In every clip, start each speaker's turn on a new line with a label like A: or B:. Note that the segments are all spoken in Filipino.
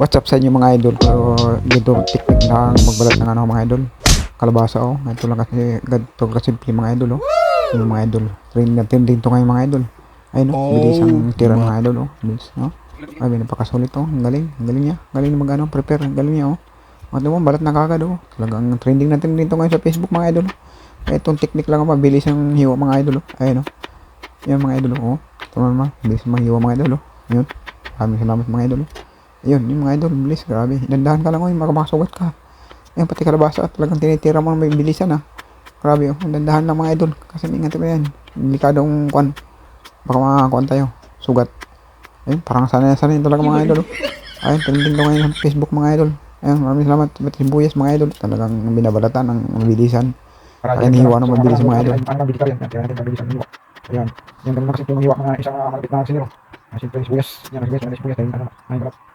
A: What's up sa inyo mga idol? Pero dito technique lang magbalat ng ano mga idol. Kalabasa oh. Ito lang kasi ganito kasi mga idol oh. Yung mga idol. Train natin dito ngayon mga idol. Ayun oh, bilis ang tira mga idol oh. Bilis no. Ay, napakasulit oh. Ang galing. Ang galing niya. Ang galing mag ano, prepare. Ang galing niya oh. Ano mo, balat na kagad oh. Talagang trending natin dito ngayon sa Facebook mga idol. oh. Itong technique lang oh. Mabilis ang hiwa mga idol oh. Ayun oh. Yan mga idol oh. Ito naman, bilis ang hiwa mga idol oh. Yun. Maraming salamat mga idol oh. Ayun, yung mga idol, bilis, grabe. Dandahan ka lang, oy, makapasugat ka. Ayun, pati kalabasa, talagang tinitira mo ng may bilisan, ah. Grabe, oh, dandahan lang mga idol. Kasi ingat mo yan. Delikadong kwan. Baka makakuan tayo. Sugat. Ayun, parang sanay sanay talaga mga idol, oh. Ayun, trending daw ngayon sa Facebook mga idol. Ayun, maraming salamat. Ba't sibuyas mga idol? Talagang binabalatan ng mabilisan. Kaya hiwa ng mabilis mga idol.
B: Paano mabilis ka yan? Kaya natin mabilis ang hiwa. Ayan. Yan ganun na kasi yung hiwa mga isang uh, malapit na siniro. Siyempre, sibuyas. Yan, sibuyas. Yan, sibuyas. Dahil ano, may balat.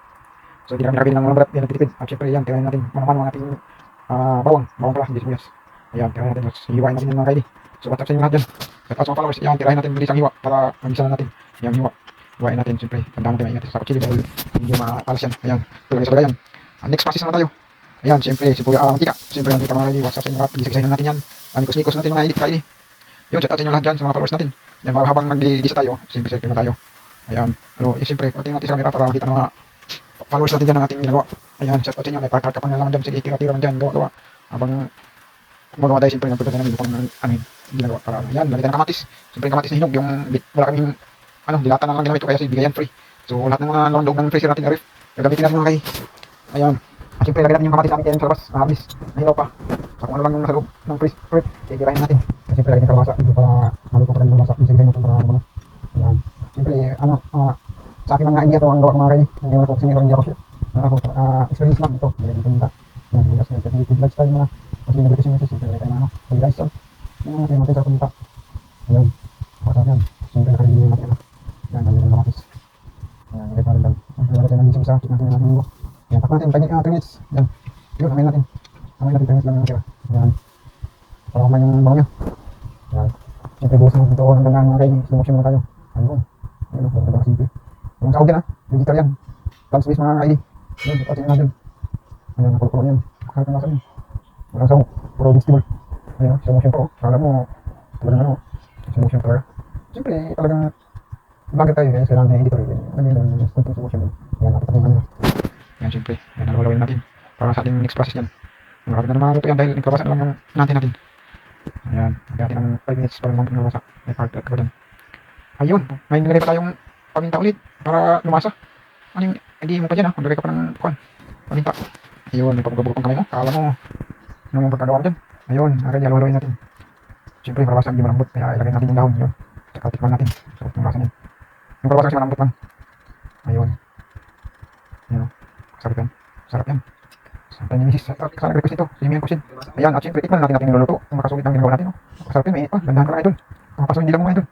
B: So, hindi kami nakabili ng mga balat. Yan, nagtitipid. At siyempre, yan, tirahin natin. Manaman mga ating uh, bawang. Bawang pala, hindi sibuyas. Ayan, tirahin natin. Tapos, hiwain natin yung mga kaili. So, what's up sa inyo lahat dyan? At sa mga followers, yan, tirahin natin bilis ang hiwa para magisa na natin. Yan, hiwa. Hiwain natin, siyempre. Tandaan natin, maingat sa kutsili dahil hindi maalas yan. Ayan, tuloy sa bagayan. Uh, next process naman tayo. Ayan, siyempre, sibuyas, ah, mantika. Siyempre, yan, kita mga kaili. What's up sa inyo lahat? Gisig-gisahin natin yan. Uh, nikos-nikos natin mga kaili. kaili. Yun, out sa inyo lahat dyan sa mga followers natin. Yan, mga habang nag-gisa tayo, siyempre na tayo. Ayan. Pero, eh, siyempre, patingin natin sa camera para makita ng mga followers natin dyan ang ating ginagawa. Ayan, shout out sa inyo. May park ka pa naman dyan. Sige, tira-tira lang dyan. Gawa-gawa. Habang gumagawa tayo, siyempre, nagpunta namin kung ano ano yung ginagawa. Para, ayan, nalitan ng kamatis. Siyempre, yung kamatis na hinog. Yung, wala kaming, ano, dilata na lang ginamit ko. Kaya, sige, bigayan free. So, lahat ng mga loob ng freezer natin, arif. Gagamitin natin mga kay. Ayan. At siyempre, lagyan natin yung kamatis namin kayo sa labas. Mahabis. Nahilaw pa. So, kung ano lang yung nasa loob ng freeze, fruit, titirahin natin. At siyempre, lagyan ng kalabasa. Para maluto pa rin yung kalabasa. Isa-isa mo para ano. Ayan. Siyempre, ano, ah, sa akin lang nga hindi ito ang gawa ko mga kayo. Hindi mo ko siniro, hindi ako siya. Ako, ah, experience lang ito. Hindi ko nita. Yan, hindi kasi nagtitipid lifestyle mga. Kasi hindi ko kasi nito. Siyempre, tayo na ano. Pag guys, so. Yan, natin natin sa kunta. Ayan. Basta yan. Siyempre, nakalili natin. Yan, dali ng kamatis. Ayan, lagay pa rin lang. Ayan, lagay natin sa isa. Tignan natin natin yung Ayan, takpan natin. 5 minutes. Yan. Yun, amayin natin. Amayin natin 5 minutes lang yung natira. Ayan. Para kumain yung bango niya. Ayan. Siyempre, bukas mo dito ako ng ganang mga kayo. Slow motion muna tayo. Ayun. Ayun, ayun. Ayun, simple. Yung sahog yan, ha? Digital yan. Plant space mga ID. Ayun, ito tingnan natin. Ayun, nakulo yan. Kahit nasa yun. Walang sahog. Puro vegetable. Ayun, ha? Slow motion pa, oh. Kala mo, talagang ano, slow motion talaga. Siyempre, talagang bagay tayo, eh. Kailangan ng editor. eh. Ano yun, yung slow motion. Ayan, nakita ko yung ano. Yan, siyempre. Yan, nalawalawin natin. Para sa ating next process yan. Marami na naman maluto yan dahil nagkabasa na lang yung natin natin. Ayan, natin ng 5 minutes para naman lumasa. May part at kabadan. Ayun, may nilagay pa tayong paminta ulit para lumasa. Ano yung, hindi mo pa dyan ha, maglagay ka pa ng kwan. Paminta. Ayun, may pagkabugok ang kamay mo. Kala mo, ano mo pagkagawa mo dyan. Ayun, akin yan, lulawin natin. Siyempre, yung kalabasa hindi malambot, kaya ilagay natin yung dahon. Yun, tsaka tikman natin. So, yung lasa niyan. Yung kalabasa kasi malambot man. Ayun. Ayun, o. Sarap yan. Sarap yan. Yan yung misis. Sarap sana nag-request ito. Sino yung kusin. Ayan, at syempre, tikman natin natin niluluto. Kung makasulit ang ginagawa natin. Oh. Sarap yan, may pa. Gandahan ka lang idol. Kung makaso hindi lang mo idol.